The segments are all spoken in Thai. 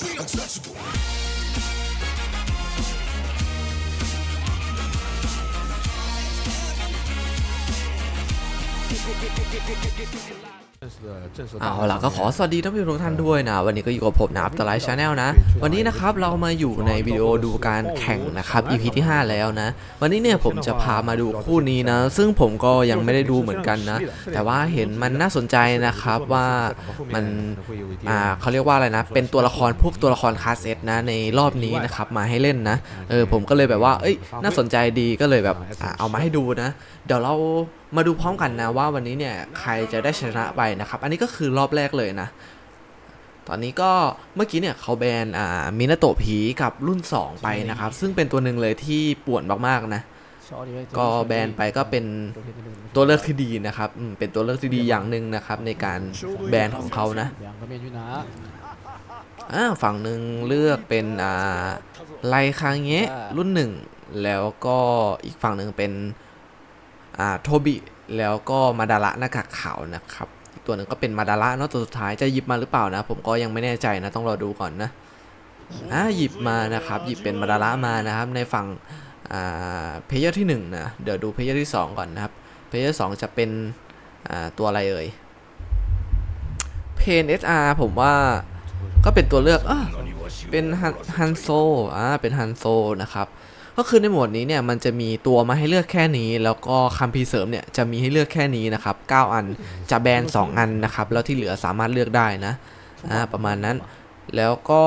be untouchable. Get, get, get, get, get, get, get, get, get, get, get, get, เอาล่ะก็ขอสวัสดีท่านผู้ชมทุกท่านด้วยนะ วันนี้ก็อยู่กับผมนะอัพตไลท์ชาแนลนะ วันนี้นะครับเรามาอยู่ในวิดีโอดูการแข่งนะครับ EP ที่ 5 แล้วนะ วันนี้เนี่ยผมจะพามาดูคู่นี้นะ ซึ่งผมก็ยังไม่ได้ดูเหมือนกันนะ แต่ว่าเห็นมันน่าสนใจนะครับว่ามันอ่าเขาเรียกว่าอะไรนะ เป็นตัวละครพวกตัวละครคลาสเซตนะในรอบนี้นะครับมาให้เล่นนะเออผมก็เลยแบบว่าเอ้ยน่าสนใจดีก็เลยแบบอ่าเอามาให้ดูนะ เดี๋ยวเรา มาดูพร้อมกันนะว่าวันนี้เนี่ยใครจะได้ชนะไปนะครับ อันนี้ก็คือรอบแรกเลยนะ ตอนนี้ก็เมื่อกี้เนี่ยเขาแบนอ่ามินาโตะผีกับรุ่น 2 ไปนะครับ ซึ่งเป็นตัวหนึ่งเลยที่ปวดมากๆนะ ก็แบนไปก็เป็นตัวเลือกที่ดีนะครับเป็นตัวเลือกที่ดีอย่างหนึ่งนะครับ ในการแบนของเขานะฝั่งหนึ่งเลือกเป็นอ่าไลคางเงะรุ่นหนึ่งแล้วก็อีกฝั่งหนึ่งเป็น อ่าโทบิแล้วก็มาดาระหน้ากากขาวนะครับอีกตัวหนึ่งก็เป็นมาดาระเนาะตัวสุดท้ายจะหยิบมาหรือเปล่านะ ผมก็ยังไม่แน่ใจนะต้องรอดูก่อนนะอ่าหยิบมานะครับ หยิบเป็นมาดาระมานะครับ ในฝั่งอ่าเพเยอร์ที่หนึ่งนะเดี๋ยวดูเพเยอร์ที่สองก่อนนะครับเพเยอร์สองจะเป็นอ่าตัวอะไรเอ่ยเพนเอสอาร์ผมว่าก็เป็นตัวเลือกอเป็นฮันโซอ่าเป็นฮันโซนะครับ ก็คือในหมวดนี้เนี่ยมันจะมีตัวมาให้เลือกแค่นี้ แล้วก็คัมพีเสริมเนี่ยจะมีให้เลือกแค่นี้นะครับ9อันจะแบน 2 อันนะครับแล้วที่เหลือสามารถเลือกได้นะอ่าประมาณนั้น แล้วก็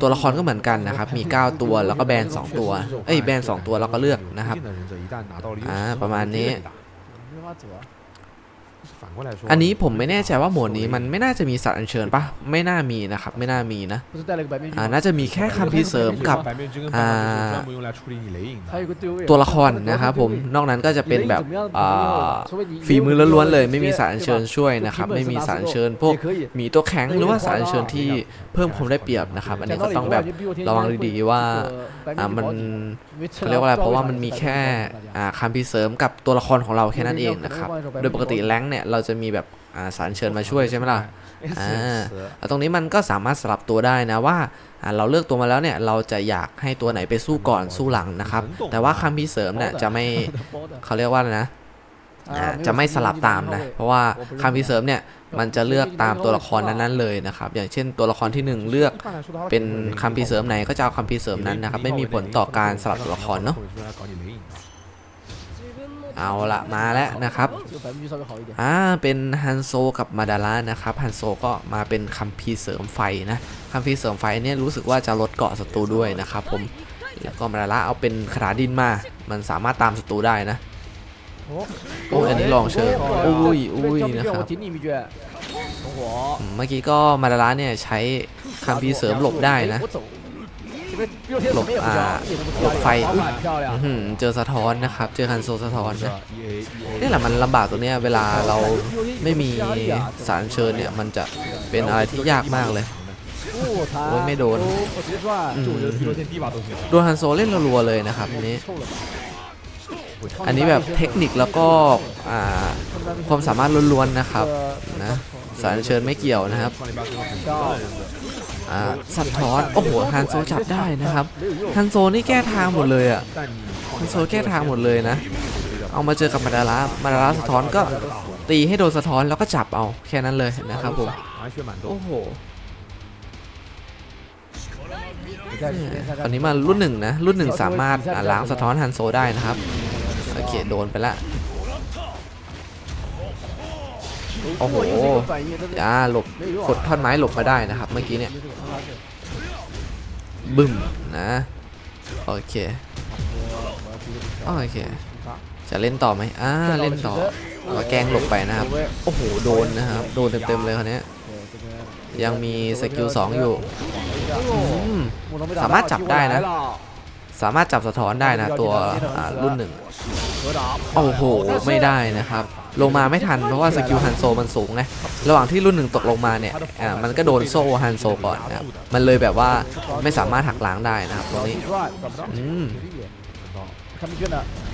ตัวละครก็เหมือนกันนะครับ มี 9 ตัวแล้วก็แบน 2 ตัว เอ้ยแบน 2 ตัวแล้วก็เลือกนะครับอ่าประมาณนี้ อันนี้ผมไม่แน่ใจว่าหมวดนี้มันไม่น่าจะมีสัตว์อัญเชิญปะไม่น่ามีนะครับ ไม่น่ามีนะอ่าน่าจะมีแค่คำพิเสริมกับอ่าตัวละครนะครับผมนอกนั้นก็จะเป็นแบบอ่าฝีมือล้วนๆเลย ไม่มีสัตว์อัญเชิญช่วยนะครับ ไม่มีสัตว์อัญเชิญพวกมีตัวแข็งหรือว่าสัตว์อัญเชิญที่เพิ่มความได้เปรียบนะครับ อันนี้ก็ต้องแบบระวังดีๆว่าอ่ามันเเรียกว่าอะไรเพราะว่ามันมีแค่อ่าคำพิเสริมกับตัวละครของเราแค่นั้นเองนะครับโดยปกติแรงเนี่ยเราจะมีแบบอ่าสารอัญเชิญมาช่วยใช่ไหมล่ะอ่าแล้วตรงนี้มันก็สามารถสลับตัวได้นะว่าอ่าเราเลือกตัวมาแล้วเนี่ยเราจะอยากให้ตัวไหนไปสู้ก่อนสู้หลังนะครับ แต่ว่าคัมภีร์เสริมเนี่ยจะไม่เขาเรียกว่าอะไรนะอ่าจะไม่สลับตามนะ เพราะว่าคัมภีร์เสริมเนี่ยมันจะเลือกตามตัวละครนั้นๆเลยนะครับ อย่างเช่นตัวละครที่หนึ่งเลือกเป็นคัมภีร์เสริมไหนก็จะเอาคัมภีร์เสริมนั้นนะครับ ไม่มีผลต่อการสลับตัวละครเนาะ เอาละมาแล้วนะครับ อ่า เป็นฮันโซกับมาดาระนะครับ ฮันโซก็มาเป็นคัมพีเสริมไฟนะ คัมพีเสริมไฟเนี้ยรู้สึกว่าจะลดเกาะศัตรูด้วยนะครับผม แล้วก็มาดาระเอาเป็นขาาดินมา มันสามารถตามศัตรูได้นะ โอ้อันนี้ลองเชิญอุ้ยอุ้ยนะครับเมื่อกี้ก็มาดาระเนี่ยใช้คัมพีเสริมหลบได้นะ หลบอ่าหลบไฟเจอสะท้อนนะครับ เจอคันโซสะท้อนนะนี่แหละมันลำบากตัวเนี้ยเวลาเราไม่มีสารเชิญเนี่ยมันจะเป็นอะไรที่ยากมากเลยโอ้ไม่โดนโดนฮันโซเล่นรัวๆเลยนะครับนี้ อันนี้แบบเทคนิคแล้วก็ความสามารถล้วนๆนะครับนะสารเชิญไม่เกี่ยวนะครับ สันทอนโอ้โหฮันโซจับได้นะครับฮันโซนี่แก้ทางหมดเลยอะฮันโซแก้ทางหมดเลยนะ เอามาเจอกับมาดาระมาดาระสะท้อนก็ตีให้โดนสะท้อนแล้วก็จับเอาแค่นั้นเลยนะครับผมโอ้โหตอนนี้มารุ่นหนึ่งนะรุ่นหนึ่งสามารถล้างสะท้อนฮันโซได้นะครับโอเคโดนไปละ โอ้โหอ่าหลบกดท่อนไม้หลบมาได้นะครับ เมื่อกี้เนี่ยบึ้มนะโอเคโอเค จะเล่นต่อไหมอ่าเล่นต่อเาแกงหลบไปนะครับ โอ้โหโดนนะครับ โดนเต็มๆเลยคนนี้ยังมีสกิลสองอยู่สามารถจับได้นะ สามารถจับสะท้อนได้นะตัวรุ่นหนึ่งโอ้โหไม่ได้นะครับ ลงมาไม่ทันเพราะว่าสกิลฮันโซมันสูงไงระหว่างที่รุ่นหนึ่งตกลงมาเนี่ยมันก็โดนโซฮันโซก่อนนะครับมันเลยแบบว่าไม่สามารถหักล้างได้นะครับตรงนี้อืม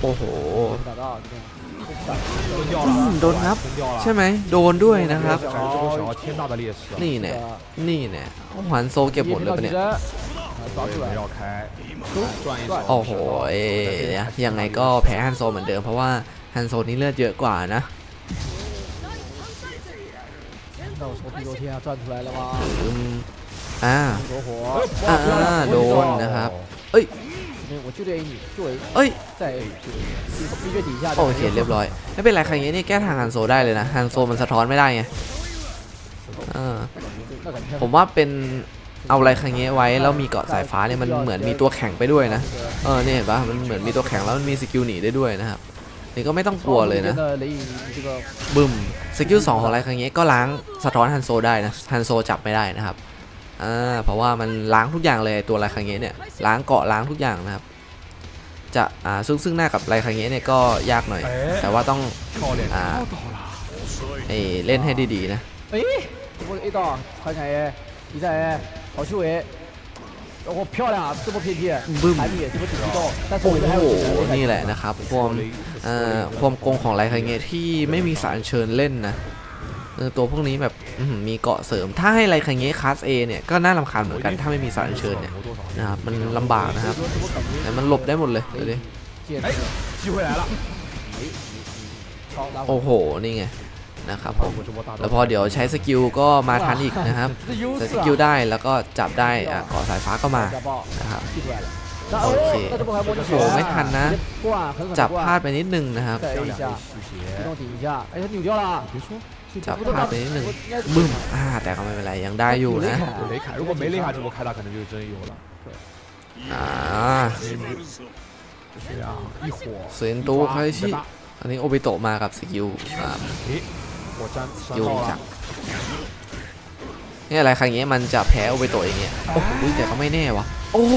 โอ้โหโดนครับ ใช่ไหมโดนด้วยนะครับ นี่เนี่ยนี่เนี่ยหันโซเก็บหมดเลยปะเนี่ยโอ้โหยังไงก็แพ้ฮันโซเหมือนเดิมเพราะว่า ฮันโซนี่เลือดเยอะกว่านะ 那我从地头天上转出来了吗？ อืมอ่า 火火， อ่าโดนนะครับ เอ้ย 这边我就得 A 你，就 A， เอ้ย 再 A，就 A，必须底下。 โอเคเรียบร้อย ไม่เป็นไรใครเงี้ยนี่แก้ทางฮันโซได้เลยนะฮันโซมันสะท้อนไม่ได้ไงเออ 那感觉 ผมว่าเป็นเอาอะไรครั้งเงี้ยไว้แล้วมีเกาะสายฟ้าเนี่ยมันเหมือนมีตัวแข็งไปด้วยนะ เออเนี่ยเห็นปะมันเหมือนมีตัวแข็งแล้วมันมีสกิลหนีได้ด้วยนะครับ นี่ก็ไม่ต้องกลัวเลยนะบึมสกิลสองของไรครั้งนี้ก็ล้างสะท้อนฮันโซได้นะฮันโซจับไม่ได้นะครับอ่าเพราะว่ามันล้างทุกอย่างเลยตัวไรครั้งนี้เนี่ยล้างเกาะล้างทุกอย่างนะครับ จะอ่าซึ่งซึ่งหน้ากับไรครั้งนี้เนี่ยก็ยากหน่อย แต่ว่าต้องอ่าเอเล่นให้ดีๆนะเอ้ยไอต่อใครไงเอีใจเอขาช่วย A。哦，漂亮，这波 PT， บึ้ม 海米这波顶不动，但是 โอ้ 我们还有 โห 技能 นี่แหละนะครับความ เอ่อความโกงของไรครั้งเงี้ยที่ไม่มีสารเชิญเล่นนะเออตัวพวกนี้แบบอื้อหือมีเกาะเสริม ถ้าให้ไรครั้งเงี้ยคลาส A เนี่ยก็น่ารำคาญเหมือนกันถ้าไม่มีสารเชิญเนี่ย 磨多少？ นะครับมันลำบากนะครับ 所以说这波感觉 แต่มันหลบได้หมดเลยดูดิ 戒指哎，机会来了！超拿 โอ้โห นี่ไง นะครับผมแล้วพอเดี๋ยวใช้สกิลก็มาทันอีกนะครับใช้สกิลได้แล้วก็จับได้เก่อสายฟ้าก็มานะครับโอเคโหไม่ทันนะ จับพลาดไปนิดนึงนะครับจับพลาดไปนิดนึงบึ้มอ่าแต่ก็ไม่เป็นไรยังได้อยู่นะอ่าเซนโตคาชิอันนี้โอบิโตมากับสกิลอ่า 哎，火山 ส 山 กิล 到 จาก 了， เนี่ยอะไรครั้งเงี้ยมันจะแพ้โอเบโตะอย่างเงี้ยโอ้โหแต่ก็ไม่แน่วะโอ้โห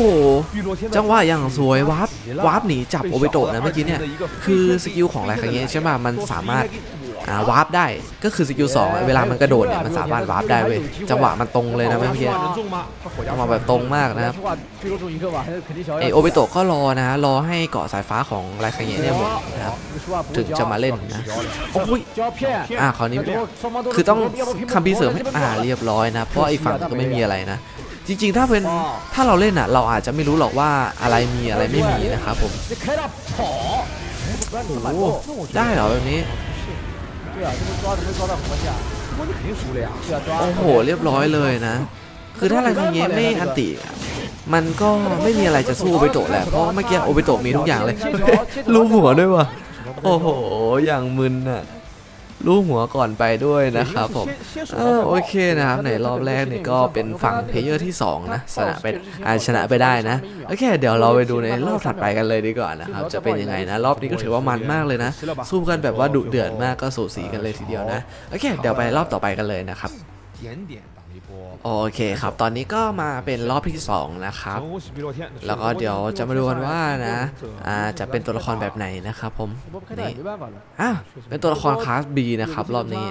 碧落天 จังหวะอย่างสวยวาร์ปวาร์ปหนีจับโอเบโตะนะเมื่อกี้เนี่ย คือสกิลของไรครั้งเงี้ยใช่ป่ะมันสามารถ อาวาร์ปได้ก็คือสกิลสองเวลามันกระโดดเนี่ยมันสามารถวาร์ปได้เว้ยจังหวะมันตรงเลยนะเมื่อกี้จังหวแบบตรงมากนะไอโอเบโตก็รอนะรอให้เกาะสายฟ้าของไรคังเยะเนี่ยหมดนะครับถึงจะมาเล่นนะโอ้ยอ่าคราวนี้คือต้องคำพิเสริมให้อ่าเรียบร้อยนะเพราะไอฝั่งก็ไม่มีอะไรนะจริงๆ ถ้าเป็นถ้าเราเล่นอะ เราอาจจะไม่รู้หรอกว่าอะไรมีอะไรไม่มีนะครับผมได้เหรอแบบนี้ 对啊，这波抓的没抓到很关键。这波你肯定输了呀！对啊，抓。 โอ้โห เรียบร้อยเลยนะ คือถ้าอะไรครั้งเงี้ยไม่อันติอะมันก็ไม่มีอะไรจะสู้โอเบโตะแหละ เพราะเมื่อกี้โอเบโตะมีทุกอย่างเลย รู้หัวด้วยวะโอ้โห อย่างมึนอ่ะ ลูกหัวก่อนไปด้วยนะครับผมโอเคนะครับในรอบแรกเนี่ยก็เป็นฝั่งเพลเยอร์ที่ 2 นะชนะไปชนะไปได้นะโอเค เดี๋ยวเราไปดูในรอบถัดไปกันเลยดีกว่านะครับจะเป็นยังไงนะ รอบนี้ก็ถือว่ามันมากเลยนะ สู้กันแบบว่าดุเดือดมากก็สูสีกันเลยทีเดียวนะโอเค เดี๋ยวไปรอบต่อไปกันเลยนะครับ โอเคครับ ตอนนี้ก็มาเป็นรอบที่2นะครับ แล้วก็เดี๋ยวจะมาดูกันว่านะาจะเป็นตัวละครแบบไหนนะครับผมนี่อะเป็นตัวละครคลาส B นะครับรอบนี้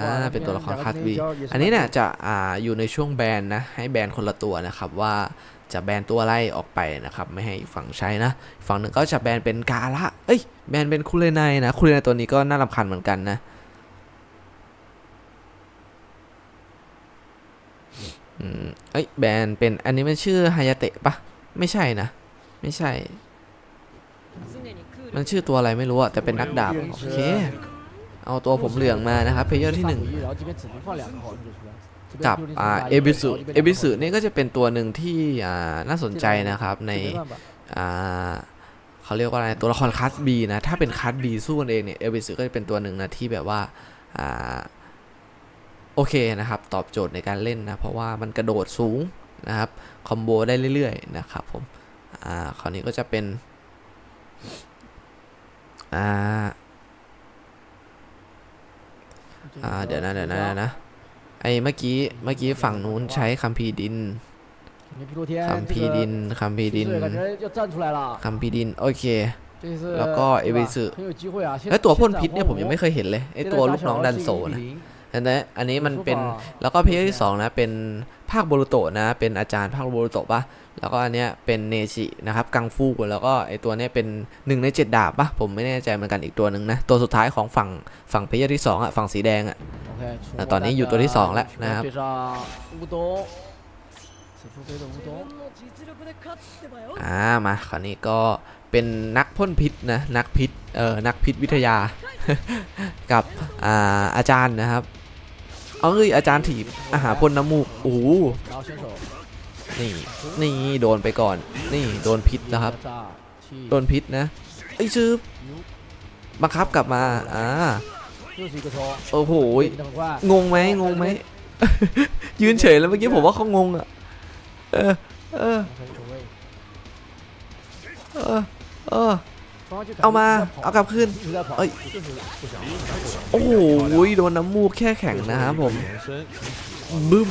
อ่าเป็นตัวละครคลาส B อันนี้เนี่ยจะอ่าอยู่ในช่วงแบนนะให้แบนคนละตัวนะครับว่าจะแบนตัวอะไรออกไปนะครับ ไม่ให้ฝั่งใช้นะฝั่งหนึ่งก็จะแบนเป็นกาละเอ้ยแบนเป็นคุเรนายนะคุเรนายตัวนี้ก็น่ารำคาญเหมือนกันนะ เอ้ยแบรนด์เป็นอันนี้มันชื่อฮายาเตะปะไม่ใช่นะ ไม่ใช่ มันชื่อตัวอะไรไม่รู้อะแต่เป็นนักดาบโอเค เอาตัวผมเหลืองมานะครับเพลเยอร์ที่หนึ่งกับเอบิสุเอบิสุนี่ก็จะเป็นตัวหนึ่งที่น่าสนใจนะครับในเขาเรียกว่าอะไรตัวละครคัสบีนะถ้าเป็นคัสบีสู้กันเองเนี่ยเอบิสุก็จะเป็นตัวหนึ่งนะที่แบบว่า โอเคนะครับ ตอบโจทย์ในการเล่นนะ เพราะว่ามันกระโดดสูงนะครับ คอมโบได้เรื่อยๆ นะครับผม อ่า คราวนี้ก็จะเป็น อ่า อ่า เดี๋ยวนะ เดี๋ยวนะนะ ไอ้เมื่อกี้ เมื่อกี้ฝั่งนู้นใช้คัมพีดินคัมพีดินคัมพีดินคัมพีดิน โอเคแล้วก็เอวิสึแล้วตัวพ่นพิษเนี่ยผมยังไม่เคยเห็นเลยไอตัวลูกน้องดันโซนะ แต่อันนี้มันเป็นแล้วก็เพลงที่สองนะเป็นภาคบรุโตนะ เป็นอาจารย์ภาคบรุโตปะแล้วก็อันเนี้ยเป็นเนชินะครับกังฟูแล้วก็ไอตัวเนี้ยเป็นหนึ่งในเจ็ดดาบปะผมไม่แน่ใจเหมือนกันอีกตัวหนึ่งนะ ตัวสุดท้ายของฝั่งฝั่งเพลย์ที่สองอะฝั่งสีแดงอะตอนนี้อยู่ตัวที่สองแล้วนะครับอ่ามาคราวนี้ก็เป็นนักพ่นพิษนะนักพิษเอ่อนักพิษวิทยา กับอาอาจารย์นะครับ เอ้ยอาจารย์ถีบอาหารพ่นน้ำมูกโอ้นี่นี่โดนไปก่อน นี่โดนพิษนะครับ โดนพิษนะไอ้ซื้อบังคับกลับมาอ่าโอ้โหงงไหมงงไหมยืนเฉยแล้วเมื่อกี้ผมว่าเขางงอะเออเออเออ เอามา เอากลับขึ้น เอ้ย โอ้โห โดนน้ำมูกแค่แข็งนะครับผม บึ้ม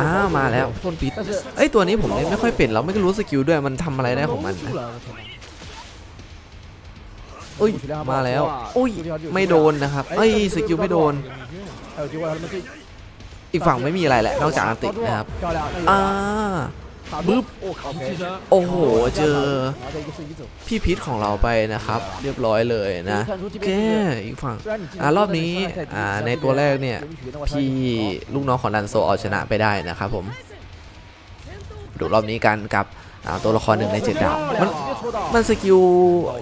อ้ามาแล้วพ่นปิดไอตัวนี้ผมเล่นไม่ค่อยเป็นเราไม่รู้สกิลด้วยมันทำอะไรได้ของมันอุ้ยมาแล้วอุ้ยไม่โดนนะครับไอสกิลไม่โดน อีกฝั่งไม่มีอะไรแหละนอกจากอันตินะครับอ่าบึ๊บโอ้โห เจอ พี่พีทของเราไปนะครับ เรียบร้อยเลยนะแกอีกฝั่งอ่ารอบนี้อ่าในตัวแรกเนี่ย พี่ลูกน้องของดันโซเอาชนะไปได้นะครับผม ดูรอบนี้กันกับตัวละครหนึ่งในเจ็ดดาวมันมันสกิล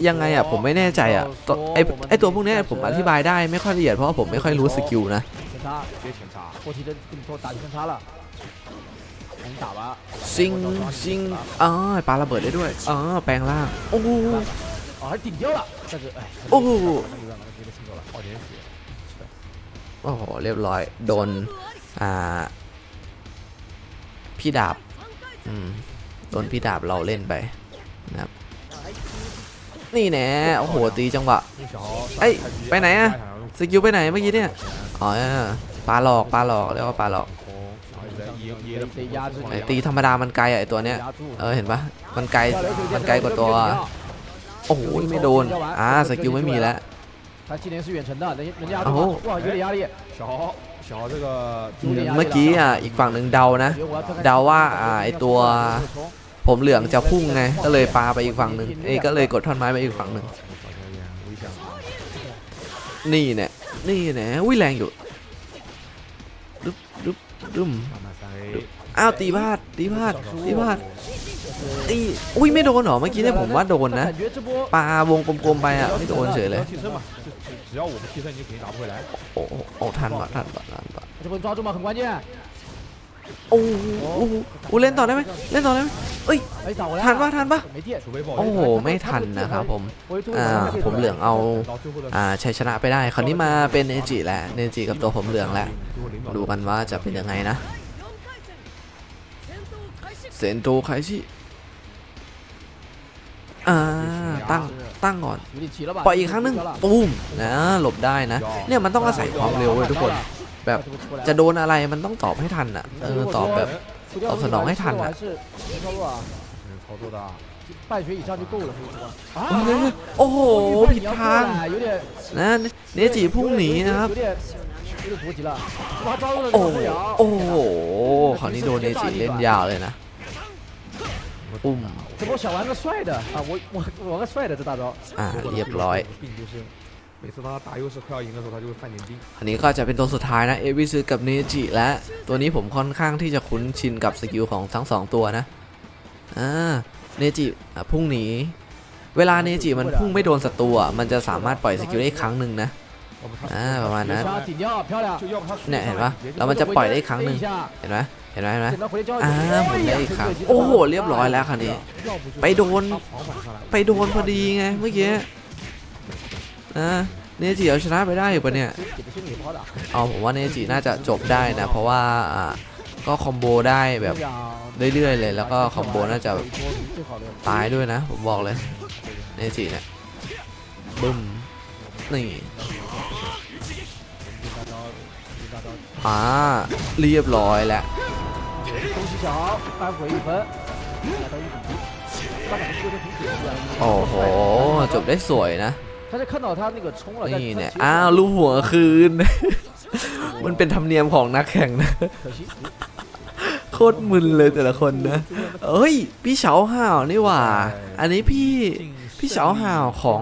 ยังไงอะผมไม่แน่ใจอะไอไอตัวพวกนี้ผมอธิบายได้ไม่ค่อยละเอียดเพราะผมไม่ค่อยรู้สกิลนะ 前插，直接前插，后提针跟你说打起分差了，赶紧打吧， ซิงซิงอ่าปาระเบิดได้ด้วยอ่าแปลงร่างโอ้โห 哦还顶掉了，但是哎，โอ้โห 那就让他直接清走了，二点血， โอ้โหเรียบร้อยโดนอ่าพี่ดาบอืมโดนพี่ดาบเราเล่นไปนะครับนี่แน่โอ้โหตีจังหวะ 用小豪哎ไปไหนอะ 想要用 สกิลไปไหนเมื่อกี้เนี่ย อ๋อปลาหลอกปลาหลอกเรียกว่าปลาหลอก 空，然后一直在噎噎的得压制 ไอ้ตีธรรมดามันไกลอ่ะไอตัวเนี้ย 压住 เออเห็นปะมันไกลมันไกลกว่าตัว โอ้โหไม่โดนอ่าสกิลไม่มีแล้ว 他技能是远程的，人人家压哦住吗，哇有点压力，小豪小豪这个 อืมเมื่อกี้อ่ะอีกฝั่งหนึ่งเดานะ 我觉得我要看看 เดาว่าอ่าไอตัว ผมเหลืองจะพุ่งไง ก็เลยปาไปอีกฝั่งหนึ่งเอ้ยก็เลยกดท่อนไม้ไปอีกฝั่งหนึ่ง 小球有点危险啊， นี่แน่นี่แน่ยอุ้ยแรงอยู่ดุ๊บดุ๊บดุ๊มอ้าวตีพลาดตีพลาดตีพลาดตีอุ้ยไม่โดนหรอเมื่อกี้เนี่ยผมว่าโดนนะปลาวงกลมๆไปอะไม่โดนเฉยเลยโอ้โหทันปะทันปะทันปะ โอ้โหเล่นต่อได้ไหมเล่นต่อได้ไหมเอ้ยทันปะทันปะโอ้โหไม่ทันนะครับผมอ่าผมเหลืองเอาอ่าชัยชนะไปได้คราวนี้มาเป็นเนจิแหละเนจิกับตัวผมเหลืองแหละดูกันว่าจะเป็นยังไงนะเซนโตไคชิอ่าตั้งตั้งก่อนปล่อยอีกครั้งนึงปุ้มนะหลบได้นะ เนี่ยมันต้องอาศัยความเร็วเว้ยทุกคน แบบจะโดนอะไรมันต้องตอบให้ทันอ่ะเออตอบแบบ ตอบสนองให้ทันอะ 还是能操作啊，是操作的啊，半血以上就够了，可以说。 เฮ้ยโอ้โห ผิดทาง 有点 นะเนจิพุ่งหนีนะครับ 有点有点着急了，这把他抓住了， โอ้ 不了。 โอ้โหคราวนี้โดนเนจิเล่นยาวเลยนะปุ้ม 这波想玩个帅的啊，我我我玩个帅的这大招， อ่าเรียบร้อย 病就是 每次当他打优势快要赢的时候，他就会犯点病。 อันนี้ก็จะเป็นตัวสุดท้ายนะ เอวิซึกับเนจิและตัวนี้ผมค่อนข้างที่จะคุ้นชินกับสกิลของทั้งสองตัวนะ อ่า เนจิอ่ะพุ่งหนี เวลาเนจิมันพุ่งไม่โดนศัตรูอ่ะมันจะสามารถปล่อยสกิลได้อีกครั้งหนึ่งนะ 要不他 อ่า ประมาณนั้น 绝杀顶掉，漂亮。就要不他 เนี่ยเห็นปะ 直接就 แล้วมันจะปล่อยได้อีกครั้งหนึ่ง 一下， เห็นไหมเห็นไหมเห็นไหม 简单回交 อ่าหมุนได้อีกครั้ง โอ้โห เรียบร้อยแล้วคราวนี้ 要不就是 ไปโดน 他防反上来， ไปโดนพอดีไงเมื่อกี้ นะเนจิเอาชนะไปได้อยู่ปะเนี่ยเอาผมว่าเนจิน่าจะจบได้นะ เพราะว่าก็คอมโบได้แบบเรื่อยๆเลย แล้วก็คอมโบน่าจะตายด้วยนะ ผมบอกเลยเนจิเนี่ยบึ้มนี่อ่าเรียบร้อยแล้วโอ้โห จบได้สวยนะ 他是看到他那个冲了，但 นี่ 他 เนี่ย 其实 อ้าวลูกหัวคืน มันเป็นธรรมเนียมของนักแข่งนะ 可惜。 โคตรมึนเลยแต่ละคนนะ เอ้ย พี่เฉาห่าวนี่หว่า อันนี้พี่ พี่เฉาห่าวของ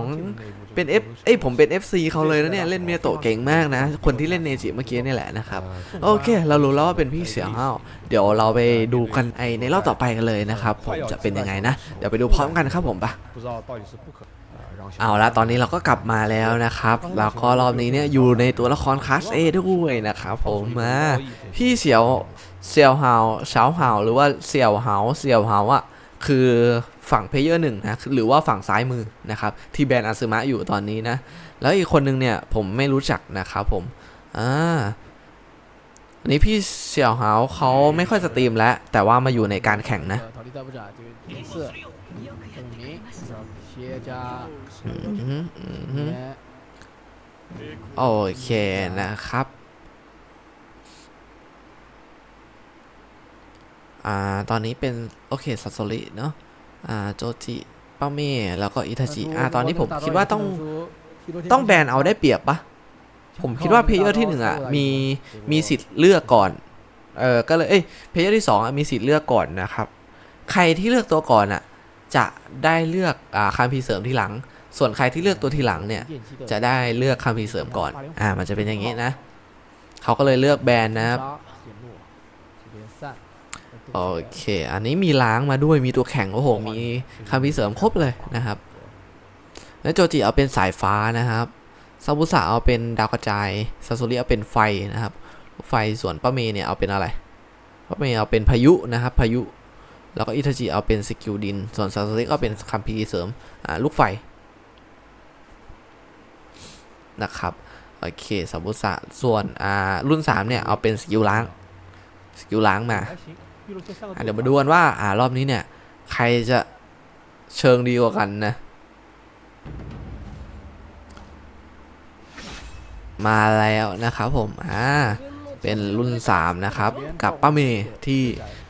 เป็น F เอ้ยผมเป็น FC เขาเลยนะเนี่ย เล่นเมียโตะเก่งมากนะ คนที่เล่นเนจิเมื่อกี้นี่แหละนะครับ โอเค เรารู้แล้วว่าเป็นพี่เสียห่าวเดี๋ยวเราไปดูกันไอในรอบต่อไปกันเลยนะครับ ผมจะเป็นยังไงนะ เดี๋ยวไปดูพร้อมกันครับผมปะ 不知道到底是不可呃让小 เอาละตอนนี้เราก็กลับมาแล้วนะครับแล้วก็รอบนี้เนี่ยอยู่ในตัวละครคลาส A ด้วยนะครับผมมาพี่เสี่ยวเสี่ยวหาวเฉาหาวหรือว่าเสี่ยวหาวเสี่ยวหาวอะคือฝั่งเพลเยอร์หนึ่งนะหรือว่าฝั่งซ้ายมือนะครับที่แบรนด์อาซึมะอยู่ตอนนี้นะ แล้วอีกคนนึงเนี่ยผมไม่รู้จักนะครับผมอ่าอันนี้พี่เสี่ยวหาวเขาไม่ค่อยสตรีมแล้วแต่ว่ามาอยู่ในการแข่งนะียจ้าโอเคนะครับ อ่า ตอนนี้เป็น โอเคซาโซริเนาะ อ่า โจจิป้าเม่แล้วก็อิทาจิอ่า ตอนนี้ผมคิดว่าต้อง ต้องแบนเอาได้เปรียบปะผมคิดว่าเพลเยอร์ที่หนึ่งอะ มี มีสิทธิ์เลือกก่อน เออก็เลย เอ้ย เพลเยอร์ที่สองมีสิทธิ์เลือกก่อนนะครับ ใครที่เลือกตัวก่อนอะ จะได้เลือกอ่าคัมภีร์เสริมที่หลัง ส่วนใครที่เลือกตัวทีหลังเนี่ย จะได้เลือกคัมภีร์เสริมก่อน อ่า มันจะเป็นอย่างนี้นะ เขาก็เลยเลือกแบรนด์นะครับโอเค อันนี้มีล้างมาด้วย มีตัวแข่งโอ้โห มีคัมภีร์เสริมครบเลยนะครับ แล้วโจจิเอาเป็นสายฟ้านะครับ ซาบุสะเอาเป็นดาวกระจาย ซาโซริเอาเป็นไฟนะครับ ไฟส่วนป้าเมย์เนี่ยเอาเป็นอะไร ป้าเมย์เอาเป็นพายุนะครับ พายุ แล้วก็อิทาจิเอาเป็นสกิลดิน ส่วนซาโซริก็เป็นคัมภีเสริมลูกไฟนะครับ โอเคซาบุสะส่วนรุ่น 3 เนี่ย เอาเป็นสกิลล้าง สกิลล้างมา เดี๋ยวมาดูกันว่า อ่ารอบนี้เนี่ย ใครจะเชิงดีกว่ากันนะ มาแล้วนะครับผม อ่า เป็นรุ่น 3 นะครับ กับป้าเมที่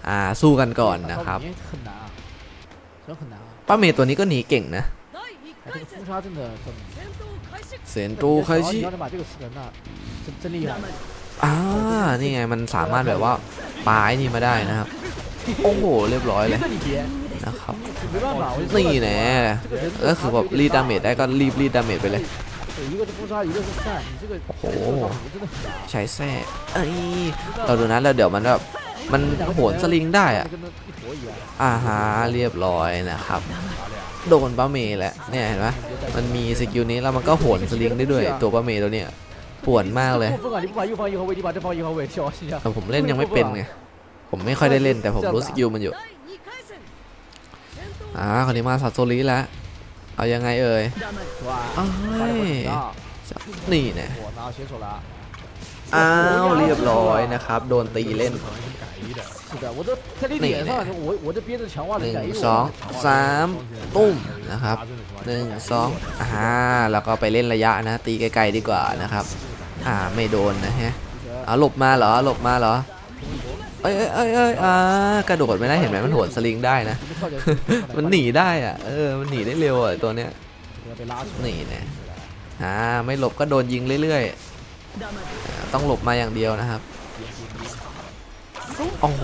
อ่าสู้กันก่อนนะครับป้าเมย์ตัวนี้ก็หนีเก่งนะเซนตูคายชิอ่านี่ไงมันสามารถแบบว่าปลายนี่มาได้นะครับ โอ้โหเรียบร้อยเลยนะครับนี่แน่ก็คือแบบรีดดาเมจได้ก็รีบรีดดาเมจไปเลยโอ้โหใช้แส้เอ้ยเราดูนะแล้วเดี๋ยวมันแบบ มันโหนสลิงได้อะอ่าฮะเรียบร้อยนะครับ โดนป้าเมย์และเนี่ยเห็นไหมมันมีสกิลนี้แล้วมันก็โหนสลิงได้ด้วยตัวป้าเมย์ตัวเนี้ยปวดมากเลยแต่ผมเล่นยังไม่เป็นไงผมไม่ค่อยได้เล่นแต่ผมรู้สกิลมันอยู่อ่าคนนี้มาสัตโซลิแล้วเอายังไงเอ่ยเอ้ยนี่เนี่ยอ้าวเรียบร้อยนะครับ โดนตีเล่น 是的，我都在你脸上，我我这憋着强化 ห 的 นึ่ง 感觉。 สองสามตุ้มนะครับหนึ่งสองอ่าแล้วก็ไปเล่นระยะนะ ตีไกลๆดีกว่านะครับ อ่าไม่โดนนะฮะอ่าหลบมาเหรอหลบมาเหรอเอ้ยเอ้ยเอ้ยเอ้ยอ่ากระโดดไม่ได้เห็นไหมมันโหนสลิงได้นะ มันหนีได้อ่ะเออมันหนีได้เร็วอ่ะตัวเนี้ย 被拉出 นี่นะอ่าไม่หลบก็โดนยิงเรื่อยๆอ่าต้องหลบมาอย่างเดียวนะครับ โอ้โห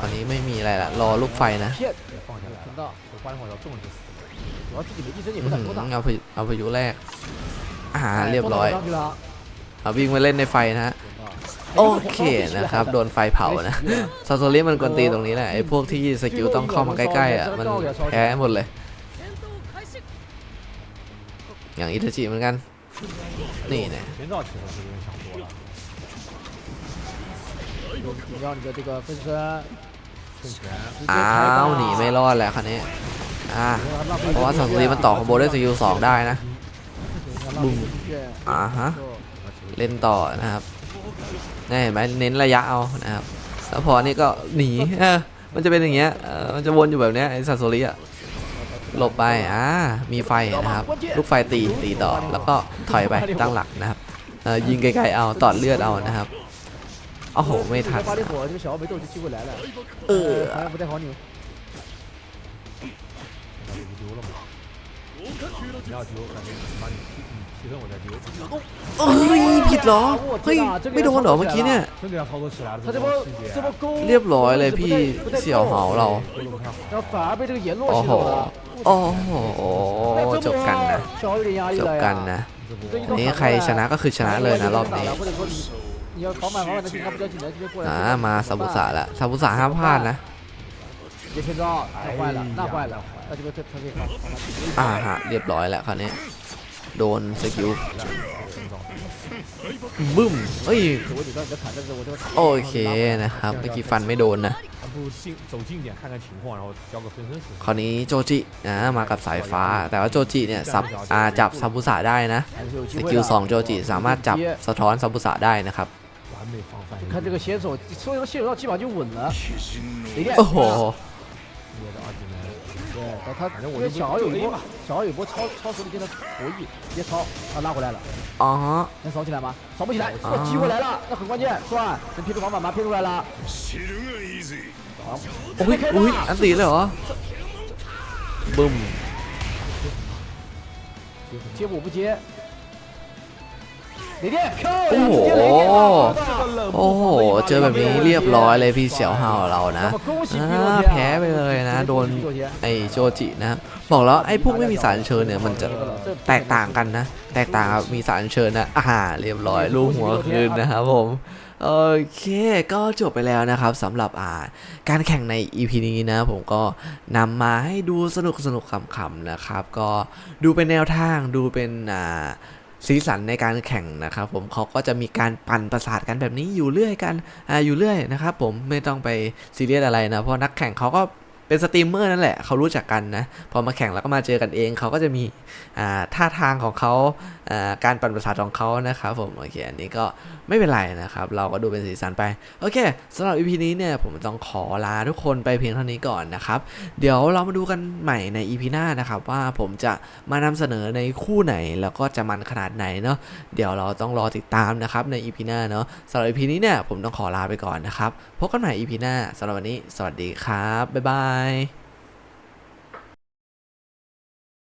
ตอนนี้ไม่มีอะไรละรอลูกไฟนะเอาพายุเอาพายุแรกอ่าเรียบร้อย เอาวิ่งมาเล่นในไฟนะโอเคนะครับโดนไฟเผานะซาโซริมันกวนตีตรงนี้แหละไอ้พวกที่สกิลต้องเข้ามาใกล้ๆอะมันแพ้หมดเลย อย่างอิตาจิเหมือนกัน นี่เนี่ย ร่อ้าวหนีไม่รอดแหละคันนี้อ่าเพราะว่าสังสุรีมันต่อคอมโบได้วยสกิลสองได้นะบูมอ่าฮะเล่นต่อนะครับนี่เห็นไหมเน้นระยะเอานะครับแล้วพอนี่ก็หนีมันจะเป็นอย่างเงี้ยมันจะวนอยู่แบบเนี้ยไอสัตว์โซลิอะหลบไปอ่ามีไฟนะครับ ลูกไฟตีตีต่อแล้วก็ถอยไปตั้งหลักนะครับยิงไกลๆเอาตอดเลือดเอานะครับ โอ้โห ไม่ทัน的火，这个小奥梅豆就救不来了。呃，好像不太好扭。那就不丢了嘛。你要丢，感觉你你踢你踢了我再丢。เอ้ยผิดเหรอ เฮ้ย ไม่โดนเหรอเมื่อกี้เนี่ย要操作起来了，他这波这波勾，เรียบร้อยเลยพี่เสี่ยวเหาเรา这不太好。然后反而被这个阎罗โอ้吸โห走了。โอ้โห จบกันนะ小จบ了กัน。นะนนี้ใครชนะก็คือชนะเลยนะรอบนี้ เยอะเขามาเพราะวันนี้ครับเยอะจริงเยอะจริงกลัวอ่บบุสะห้าพลาดนะเรียบร้อยแล้วคราวนี้โดนสกิลบึ้มเอ้ยโอเคนะครับเมื่อกี้ฟันไม่โดนนะคราวนี้โจจินะมากับสายฟ้า แต่ว่าโจจิเนี่ยสับอาจับซาบุสะได้นะสกิลสองโจจิสามารถจับสะท้อนซาบุสะได้นะครับ 完美防范。你看这个先手，所有先手基本上就稳了。随便，哦，捏的二技能。对，但他反正我就想要有一波，想要有一波超超手里跟的博弈，接超，他拉回来了。啊，能扫起来吗？扫不起来，机会来了，那很关键，是吧，能贴出防板吗？贴出来了。好，我我安得了啊。嘣。接不接？不接 โอ้โห โอ้โห เจอแบบนี้เรียบร้อยเลยพี่เสี่ยวเฮาเรานะแพ้ไปเลยนะ โดนไอโจจินะ บอกแล้วไอ้พวกไม่มีสารเชิญเนี่ยมันจะแตกต่างกันนะ แตกต่างครับมีสารเชิญนะอ่าเรียบร้อยลูกหัวคืนนะครับผมโอเคก็จบไปแล้วนะครับสำหรับอ่าการแข่งใน EP นี้นะ ผมก็นำมาให้ดูสนุกสนุกขำๆนะครับ ก็ดูเป็นแนวทางดูเป็นอ่า สีสันในการแข่งนะครับผมเขาก็จะมีการปั่นประสาทกันแบบนี้อยู่เรื่อยกันอ่าอยู่เรื่อยนะครับผมไม่ต้องไปซีเรียสอะไรนะเพราะนักแข่งเขาก็เป็นสตรีมเมอร์นั่นแหละเขารู้จักกันนะพอมาแข่งแล้วก็มาเจอกันเองเขาก็จะมีอ่าท่าทางของเขาอ่า การปั่นประสาทของเขานะครับผมโอเคอันนี้ก็ไม่เป็นไรนะครับ เราก็ดูเป็นสีสันไป โอเคสำหรับ EP นี้เนี่ยผมต้องขอลาทุกคนไปเพียงเท่านี้ก่อนนะครับ เดี๋ยวเรามาดูกันใหม่ใน EP หน้านะครับ ว่าผมจะมานำเสนอในคู่ไหนแล้วก็จะมันขนาดไหนเนาะเดี๋ยวเราต้องรอติดตามนะครับใน EP หน้าเนาะสำหรับ EP นี้เนี่ยผมต้องขอลาไปก่อนนะครับพบกันใหม่ EP หน้าสำหรับวันนี้ สวัสดีครับบ๊ายบาย